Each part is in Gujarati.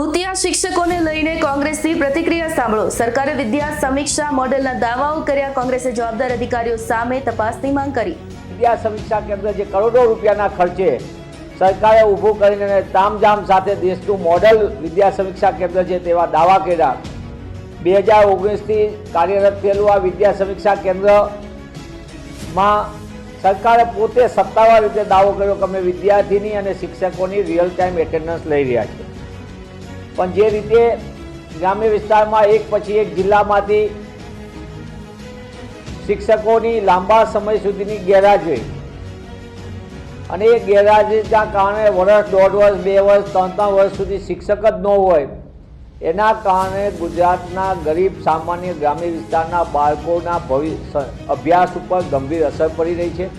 ભૂતિયા શિક્ષકોને લઈને કોંગ્રેસની પ્રતિક્રિયા સાંભળો. સરકારે વિદ્યા સમીક્ષા મોડેલના દાવાઓ કર્યા. કોંગ્રેસે જવાબદાર અધિકારીઓ સામે તપાસની માંગ કરી. વિદ્યા સમીક્ષા કેન્દ્ર જે કરોડો રૂપિયાના ખર્ચે સરકારે ઊભું કરીને તામઝામ સાથે દેશનું મોડલ વિદ્યા સમીક્ષા કેન્દ્ર છે તેવા દાવા કર્યા. બે હજાર ઓગણીસથી કાર્યરત થયેલું આ વિદ્યા સમીક્ષા કેન્દ્રમાં સરકારે પોતે સત્તાવાર રીતે દાવો કર્યો કે અમે વિદ્યાર્થીની અને શિક્ષકોની રિયલ ટાઈમ એટેન્ડન્સ લઈ રહ્યા છીએ. પણ જે રીતે ગ્રામ્ય વિસ્તારમાં એક પછી એક જિલ્લામાંથી શિક્ષકોની લાંબા સમય સુધીની ગેરહાજરી અને એ ગેરહાજરીના કારણે વર્ષ, દોઢ વર્ષ, બે વર્ષ, ત્રણ ત્રણ વર્ષ સુધી શિક્ષક જ ન હોય. એના કારણે ગુજરાતના ગરીબ, સામાન્ય ગ્રામ્ય વિસ્તારના બાળકોના ભવિષ્ય, અભ્યાસ ઉપર ગંભીર અસર પડી રહી છે.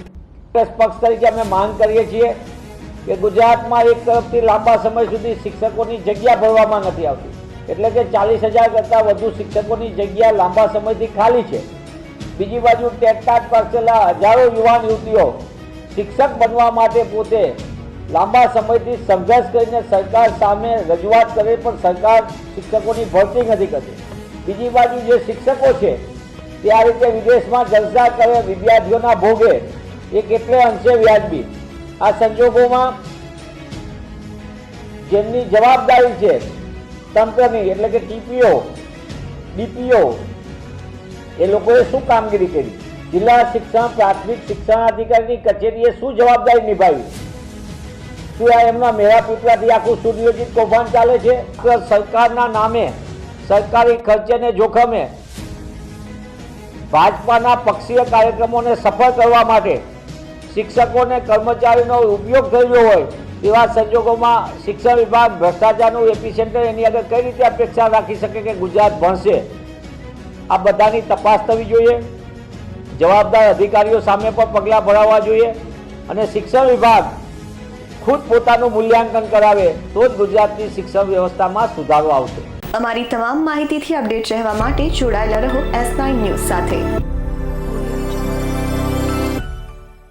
કોંગ્રેસ પક્ષ તરીકે અમે માંગ કરીએ છીએ કે ગુજરાતમાં એક તરફથી લાંબા સમય સુધી શિક્ષકોની જગ્યા ભરવામાં નથી આવતી. એટલે કે ચાલીસ હજાર કરતાં વધુ શિક્ષકોની જગ્યા લાંબા સમયથી ખાલી છે. બીજી બાજુ ટેટટાટ પાસેલા હજારો યુવાન યુવતીઓ શિક્ષક બનવા માટે પોતે લાંબા સમયથી સંઘર્ષ કરીને સરકાર સામે રજૂઆત કરે પણ સરકાર શિક્ષકોની ભરતી નથી કરતી. બીજી બાજુ જે શિક્ષકો છે, તે આ રીતે વિદેશમાં જલસા કરે વિદ્યાર્થીઓના ભોગે એ કેટલે અંશે વ્યાજબી. આ સંજોગોમાં જેમની જવાબદારી છે, તંત્રની, એટલે કે ટીપીઓ, ડીપીઓ, એ લોકોએ શું કામગીરી કરી? જિલ્લા શિક્ષણ, પ્રાથમિક શિક્ષણ અધિકારીની કચેરીએ શું જવાબદારી નિભાવી? શું આ એમના મેળા પીપળાથી આખું સુનિયોજિત કૌભાંડ ચાલે છે? સરકારના નામે સરકારી ખર્ચેને જોખમે ભાજપાના પક્ષીય કાર્યક્રમોને સફળ કરવા માટે શિક્ષકોને કર્મચારીનો ઉપયોગ થયો હોય તેવા સંજોગોમાં શિક્ષણ વિભાગ, ભ્રષ્ટાચારનું એપિસેન્ટર એની આગળ કઈ રીતે અપેક્ષા રાખી શકે કે ગુજરાત ભણશે? આ બધાની તપાસ થવી જોઈએ. જવાબદાર અધિકારીઓ સામે પણ પગલાં ભરાવવા જોઈએ અને શિક્ષણ વિભાગ ખુદ પોતાનું મૂલ્યાંકન કરાવે તો જ ગુજરાતની શિક્ષણ વ્યવસ્થામાં સુધારો આવશે. અમારી તમામ માહિતીથી અપડેટ રહેવા માટે જોડાયેલા રહો એસ નાઇન ન્યૂઝ સાથે.